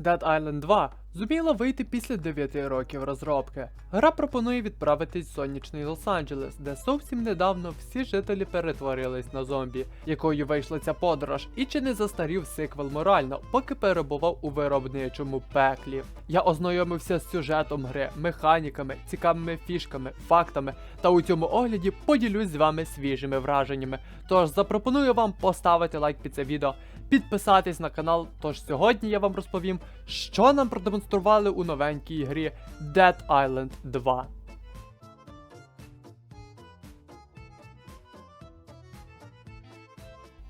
Dead Island 2 зуміла вийти після 9 років розробки. Гра пропонує відправитись в сонячний Лос-Анджелес, де зовсім недавно всі жителі перетворились на зомбі, якою вийшла ця подорож, і чи не застарів сиквел морально, поки перебував у виробничому пеклі. Я ознайомився з сюжетом гри, механіками, цікавими фішками, фактами, та у цьому огляді поділюсь з вами свіжими враженнями. Тож запропоную вам поставити лайк під це відео, підписатись на канал. Тож сьогодні я вам розповім, що нам продемонстрували у новенькій грі Dead Island 2.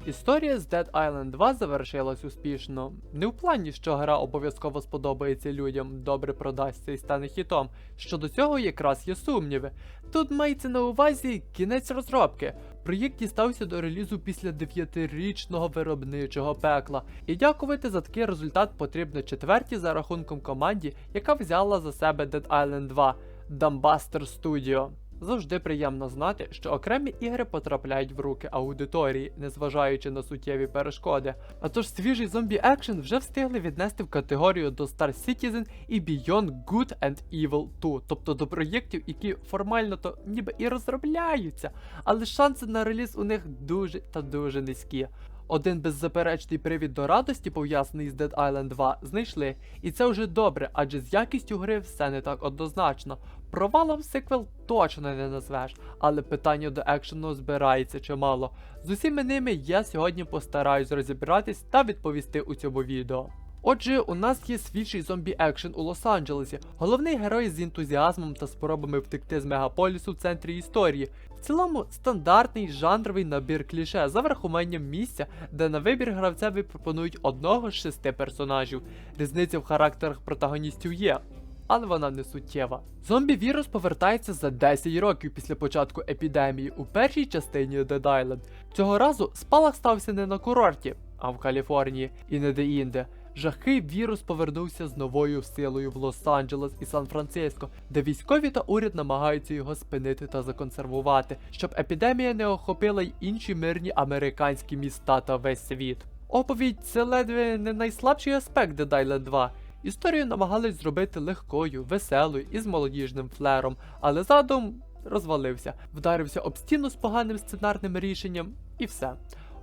Історія з Dead Island 2 завершилась успішно. Не в плані, що гра обов'язково сподобається людям, добре продасться і стане хітом. Щодо цього якраз є сумніви. Тут мається на увазі кінець розробки. Проєкт дістався до релізу після 9-річного виробничого пекла. І дякувати за такий результат потрібно четвертій за рахунком команді, яка взяла за себе Dead Island 2 Dumbbuster Studio. Завжди приємно знати, що окремі ігри потрапляють в руки аудиторії, незважаючи на суттєві перешкоди. А тож свіжий зомбі екшен вже встигли віднести в категорію до Star Citizen і Beyond Good and Evil 2, тобто до проєктів, які формально то ніби і розробляються, але шанси на реліз у них дуже та дуже низькі. Один беззаперечний привід до радості, пов'язаний з Dead Island 2, знайшли, і це вже добре, адже з якістю гри все не так однозначно. Провалом сиквел точно не назвеш, але питання до екшену збирається чимало. З усіми ними я сьогодні постараюсь розібратись та відповісти у цьому відео. Отже, у нас є свіжий зомбі екшен у Лос-Анджелесі. Головний герой з ентузіазмом та спробами втекти з мегаполісу в центрі історії. В цілому стандартний жанровий набір кліше за врахуванням місця, де на вибір гравцеві пропонують одного з шести персонажів. Різниця в характерах протагоністів є, але вона не суттєва. Зомбі-вірус повертається за 10 років після початку епідемії у першій частині Dead Island. Цього разу спалах стався не на курорті, а в Каліфорнії і не де-інде. Жахий вірус повернувся з новою силою в Лос-Анджелес і Сан-Франциско, де військові та уряд намагаються його спинити та законсервувати, щоб епідемія не охопила й інші мирні американські міста та весь світ. Оповідь це ледве не найслабший аспект Dead Island 2. Історію намагались зробити легкою, веселою і з молодіжним флером, але задум розвалився, вдарився об стіну з поганим сценарним рішенням, і все.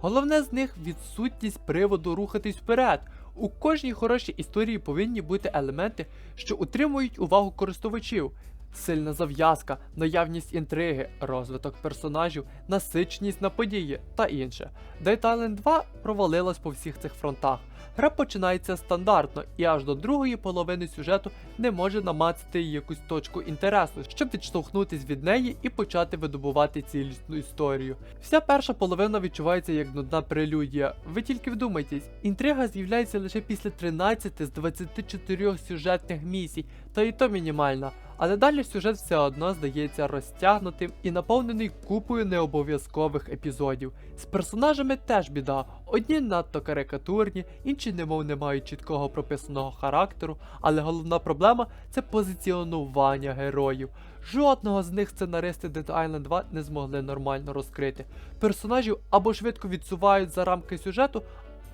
Головне з них відсутність приводу рухатись вперед. У кожній хорошій історії повинні бути елементи, що утримують увагу користувачів. Сильна зав'язка, наявність інтриги, розвиток персонажів, насиченість на події та інше. Dead Island 2 провалилась по всіх цих фронтах. Гра починається стандартно і аж до другої половини сюжету не може намацати якусь точку інтересу, щоб відштовхнутись від неї і почати видобувати цілісну історію. Вся перша половина відчувається як нудна прелюдія. Ви тільки вдумайтесь, інтрига з'являється лише після 13 з 24 сюжетних місій, та і то мінімальна. Але далі сюжет все одно здається розтягнутим і наповнений купою необов'язкових епізодів. З персонажами теж біда. Одні надто карикатурні, інші немов не мають чіткого прописаного характеру, але головна проблема це позиціонування героїв. Жодного з них сценаристи Dead Island 2 не змогли нормально розкрити. Персонажів або швидко відсувають за рамки сюжету,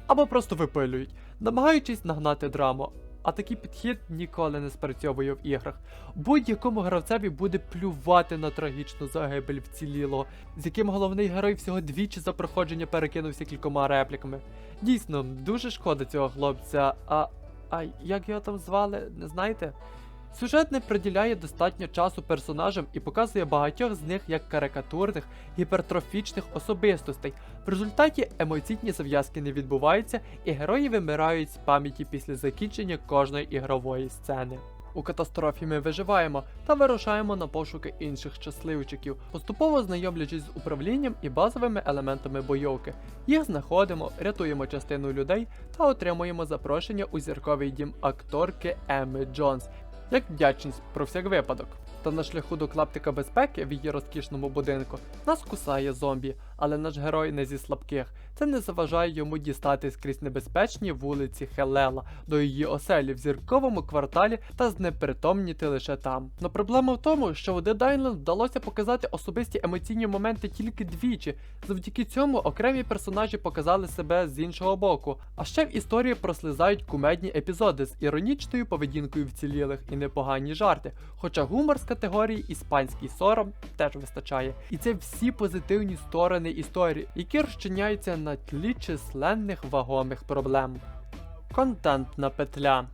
або просто випилюють, намагаючись нагнати драму. А такий підхід ніколи не спрацьовує в іграх. Будь-якому гравцеві буде плювати на трагічну загибель вцілілого, з яким головний герой всього двічі за проходження перекинувся кількома репліками. Дійсно, дуже шкода цього хлопця. А. А як його там звали, не знаєте? Сюжет не приділяє достатньо часу персонажам і показує багатьох з них як карикатурних, гіпертрофічних особистостей. В результаті емоційні зав'язки не відбуваються, і герої вимирають з пам'яті після закінчення кожної ігрової сцени. У катастрофі ми виживаємо та вирушаємо на пошуки інших щасливчиків, поступово знайомлячись з управлінням і базовими елементами бойовки. Їх знаходимо, рятуємо частину людей та отримуємо запрошення у зірковий дім акторки Емми Джонс, як вдячність про всяк випадок. Та на шляху до клаптика безпеки в її розкішному будинку нас кусає зомбі, але наш герой не зі слабких. Це не заважає йому дістатись крізь небезпечні вулиці Хелела до її оселі в зірковому кварталі та знепритомніти лише там. Но проблема в тому, що Dead Island вдалося показати особисті емоційні моменти тільки двічі. Завдяки цьому окремі персонажі показали себе з іншого боку. А ще в історії прослизають кумедні епізоди з іронічною поведінкою вцілілих і непогані жарти. Хоча гумор з категорії іспанський сором теж вистачає. І це всі позитивні сторони історії, які розчиняються на тлі численних вагомих проблем. Контентна петля.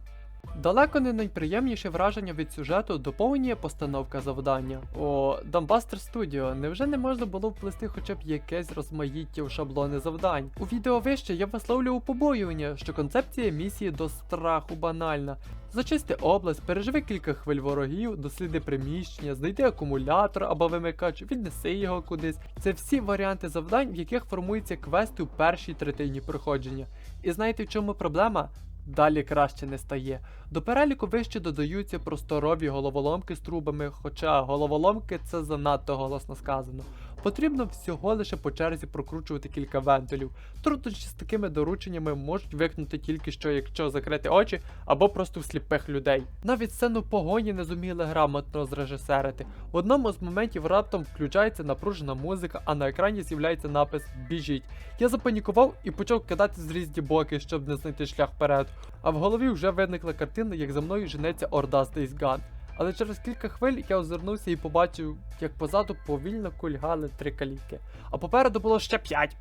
Далеко не найприємніше враження від сюжету доповнює постановка завдання. О, Dumbbuster Studio, невже не можна було вплести хоча б якесь розмаїття в шаблони завдань? У відео вище я висловлював побоювання, що концепція місії до страху банальна. Зачисти область, переживи кілька хвиль ворогів, досліди приміщення, знайди акумулятор або вимикач, віднеси його кудись. Це всі варіанти завдань, в яких формуються квести у першій третині проходження. І знаєте в чому проблема? Далі краще не стає. До переліку вище додаються просторові головоломки з трубами, хоча головоломки це занадто голосно сказано. Потрібно всього лише по черзі прокручувати кілька вентилів. Труднощі з такими дорученнями можуть викнути тільки що, якщо закрити очі, або просто в сліпих людей. Навіть сцену погоні не зуміли грамотно зрежисерити. В одному з моментів раптом включається напружена музика, а на екрані з'являється напис Біжіть. Я запанікував і почав кидати з різні боки, щоб не знайти шлях вперед. А в голові вже виникла картина, як за мною женеться орда з Days. Але через кілька хвиль я озирнувся і побачив, як позаду повільно кульгали три каліки, а попереду було ще п'ять.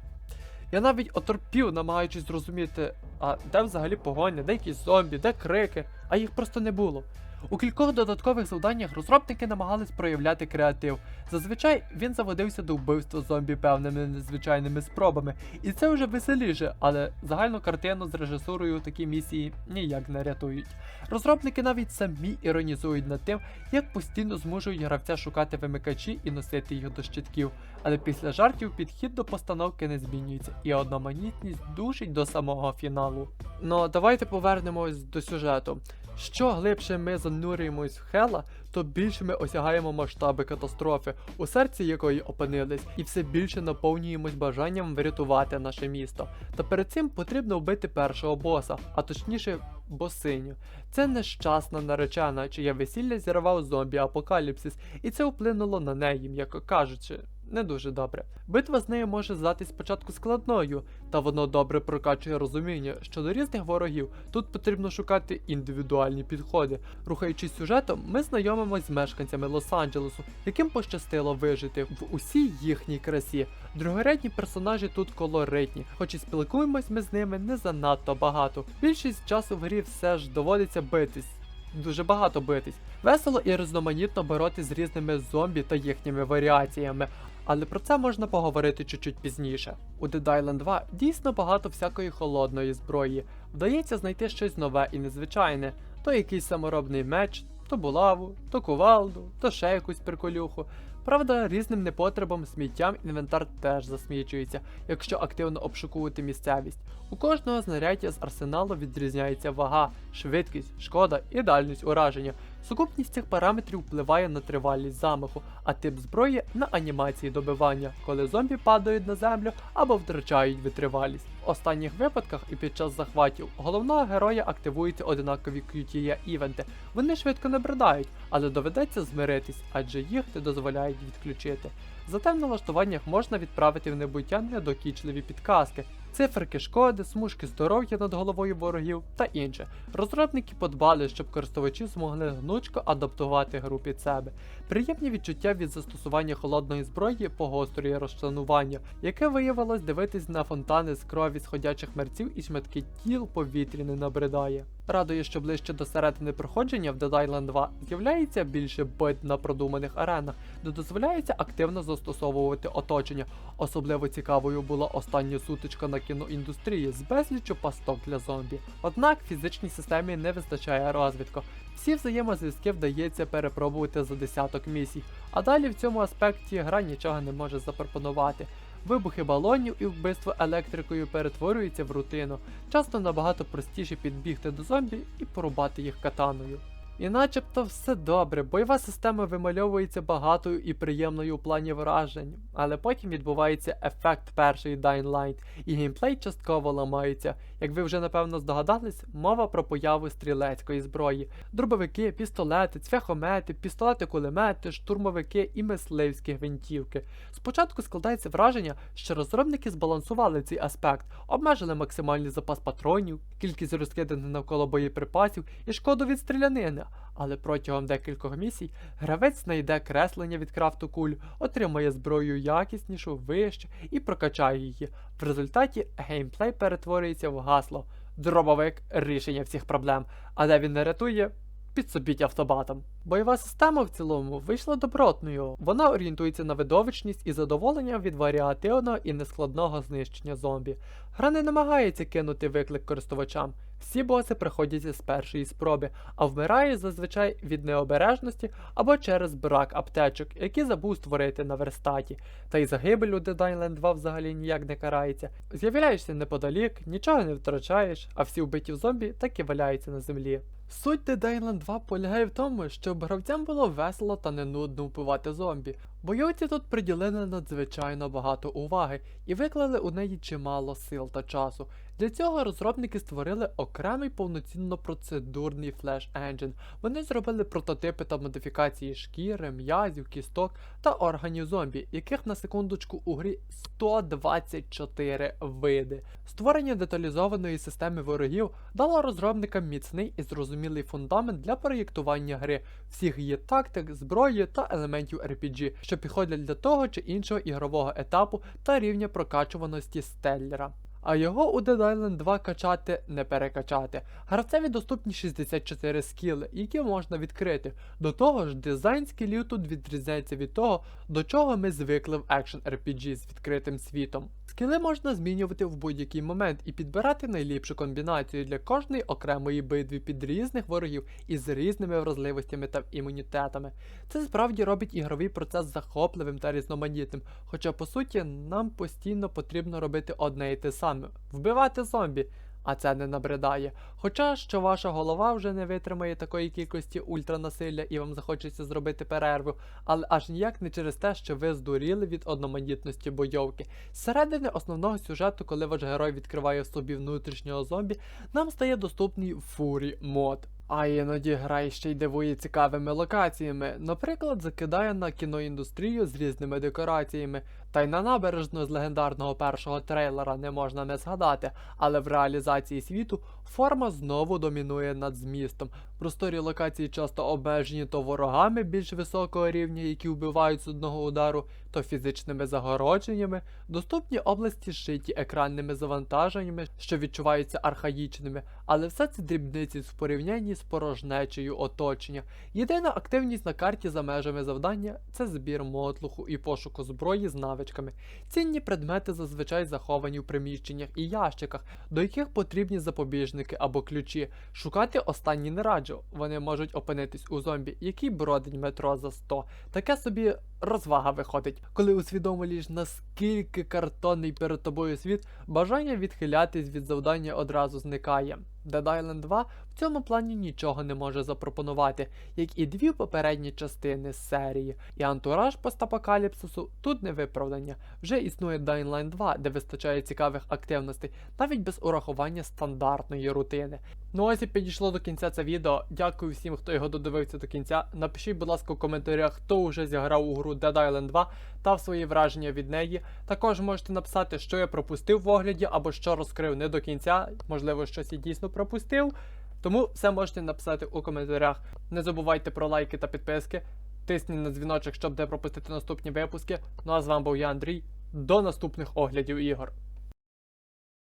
Я навіть оторпів, намагаючись зрозуміти, а де взагалі погоня, де якісь зомбі, де крики, а їх просто не було. У кількох додаткових завданнях розробники намагались проявляти креатив. Зазвичай він заводився до вбивства зомбі певними незвичайними спробами, і це вже веселіше, але загальну картину з режисурою такі місії ніяк не рятують. Розробники навіть самі іронізують над тим, як постійно змушують гравця шукати вимикачі і носити їх до щитків. Але після жартів підхід до постановки не змінюється, і одноманітність душить до самого фіналу. Ну давайте повернемось до сюжету. Що глибше ми занурюємось в Хела, то більше ми осягаємо масштаби катастрофи, у серці якої опинились, і все більше наповнюємось бажанням врятувати наше місто. Та перед цим потрібно вбити першого боса, а точніше босиню. Це нещасна наречена, чиє весілля зірвав зомбі апокаліпсис, і це вплинуло на неї, м'яко кажучи. Не дуже добре. Битва з нею може здатись спочатку складною, та воно добре прокачує розуміння, що до різних ворогів тут потрібно шукати індивідуальні підходи. Рухаючись сюжетом, ми знайомимось з мешканцями Лос-Анджелесу, яким пощастило вижити в усій їхній красі. Другорядні персонажі тут колоритні, хоч і спілкуємось ми з ними не занадто багато. Більшість часу в грі все ж доводиться битись. Дуже багато битись. Весело і різноманітно боротись з різними зомбі та їхніми варіаціями, але про це можна поговорити чуть-чуть пізніше. У Dead Island 2 дійсно багато всякої холодної зброї. Вдається знайти щось нове і незвичайне, то якийсь саморобний меч, то булаву, то кувалду, то ще якусь приколюху. Правда, різним непотребам, сміттям інвентар теж засмічується, якщо активно обшукувати місцевість. У кожного знаряддя з арсеналу відрізняється вага, швидкість, шкода і дальність ураження. Сукупність цих параметрів впливає на тривалість замаху, а тип зброї на анімації добивання, коли зомбі падають на землю або втрачають витривалість. В останніх випадках і під час захватів головного героя активуються одинакові QTE івенти. Вони швидко набридають, але доведеться змиритись, адже їх не дозволяють відключити. Зате в налаштуваннях можна відправити в небуття недокічливі підказки, циферки шкоди, смужки здоров'я над головою ворогів та інше. Розробники подбали, щоб користувачі змогли гнучко адаптувати гру під себе. Приємні відчуття від застосування холодної зброї погострює розчленування, яке виявилось дивитись на фонтани з крові сходячих мерців і шматки тіл повітрі не набридає. Радує, що ближче до середини проходження в Dead Island 2 з'являється більше бит на продуманих аренах, де дозволяється активно застосовувати оточення. Особливо цікавою була остання сутичка на кіноіндустрії з безліччю пасток для зомбі. Однак фізичній системі не вистачає розвитку. Всі взаємозв'язки вдається перепробувати за десяток місій, а далі в цьому аспекті гра нічого не може запропонувати. Вибухи балонів і вбивство електрикою перетворюються в рутину. Часто набагато простіше підбігти до зомбі і порубати їх катаною. І начебто все добре, бойова система вимальовується багатою і приємною у плані вражень, але потім відбувається ефект першої Dying Light, і геймплей частково ламається. Як ви вже напевно здогадались, мова про появу стрілецької зброї, дробовики, пістолети, цвяхомети, пістолети-кулемети, штурмовики і мисливські гвинтівки. Спочатку складається враження, що розробники збалансували цей аспект, обмежили максимальний запас патронів, кількість розкиданих навколо боєприпасів і шкоду від стрілянини. Але протягом декількох місій гравець знайде креслення від крафту куль, отримає зброю якіснішу, вище і прокачає її. В результаті геймплей перетворюється в гасло дробовик рішення всіх проблем, а де він не рятує. Підсобіть автобатом. Бойова система в цілому вийшла добротною. Вона орієнтується на видовищність і задоволення від варіативного і нескладного знищення зомбі. Гра не намагається кинути виклик користувачам. Всі боси приходять з першої спроби, а вмирає зазвичай від необережності або через брак аптечок, які забув створити на верстаті. Та й загибель у Dead Island 2 взагалі ніяк не карається. З'являєшся неподалік, нічого не втрачаєш, а всі вбиті в зомбі так і валяються на землі. Суть Dead Island 2 полягає в тому, щоб гравцям було весело та не нудно вбивати зомбі. Бойовці тут приділили надзвичайно багато уваги і виклали у неї чимало сил та часу. Для цього розробники створили окремий повноцінно процедурний флеш енджин. Вони зробили прототипи та модифікації шкіри, м'язів, кісток та органів зомбі, яких на секундочку у грі 124 види. Створення деталізованої системи ворогів дало розробникам міцний і зрозумілий фундамент для проєктування гри, всіх її тактик, зброї та елементів RPG, що підходять для того чи іншого ігрового етапу та рівня прокачуваності стеллера. А його у Dead Island 2 качати не перекачати. Гравцеві доступні 64 скіли, які можна відкрити. До того ж, дизайн скілів тут відрізняється від того, до чого ми звикли в Action RPG з відкритим світом. Скіли можна змінювати в будь-який момент і підбирати найліпшу комбінацію для кожної окремої битви під різних ворогів із різними вразливостями та імунітетами. Це справді робить ігровий процес захопливим та різноманітним, хоча по суті нам постійно потрібно робити одне і те саме вбивати зомбі. А це не набридає. Хоча що ваша голова вже не витримає такої кількості ультранасилля і вам захочеться зробити перерву, але аж ніяк не через те, що ви здуріли від одноманітності бойовки. З середини основного сюжету, коли ваш герой відкриває в собі внутрішнього зомбі, нам стає доступний фурі мод. А іноді гра ще й дивує цікавими локаціями. Наприклад, закидає на кіноіндустрію з різними декораціями, та й на набережну з легендарного першого трейлера не можна не згадати, але в реалізації світу форма знову домінує над змістом. Просторі локації часто обмежені то ворогами більш високого рівня, які вбивають з одного удару, то фізичними загородженнями, доступні області зшиті екранними завантаженнями, що відчуваються архаїчними, але все це дрібниці в порівнянні з порожнечею оточення. Єдина активність на карті за межами завдання це збір мотлуху і пошуку зброї з навичками. Цінні предмети зазвичай заховані в приміщеннях і ящиках, до яких потрібні запобіжники або ключі. Шукати останні не раджу, вони можуть опинитись у зомбі, який бродить метро за 100. Таке собі розвага виходить, коли усвідомлюєш, наскільки картонний перед тобою світ, бажання відхилятись від завдання одразу зникає. Dead Island 2 в цьому плані нічого не може запропонувати, як і дві попередні частини з серії. І антураж постапокаліпсису тут не виправдання. Вже існує Dying Line 2, де вистачає цікавих активностей, навіть без урахування стандартної рутини. Ну ось і підійшло до кінця це відео. Дякую всім, хто його додивився до кінця. Напишіть, будь ласка, у коментарях, хто вже зіграв у гру Dead Island 2 та свої враження від неї. Також можете написати, що я пропустив в огляді або що розкрив не до кінця. Можливо, щось і дійсно пропустив. Тому все можете написати у коментарях. Не забувайте про лайки та підписки. Тисніть на дзвіночок, щоб не пропустити наступні випуски. Ну а з вами був я, Андрій. До наступних оглядів ігор.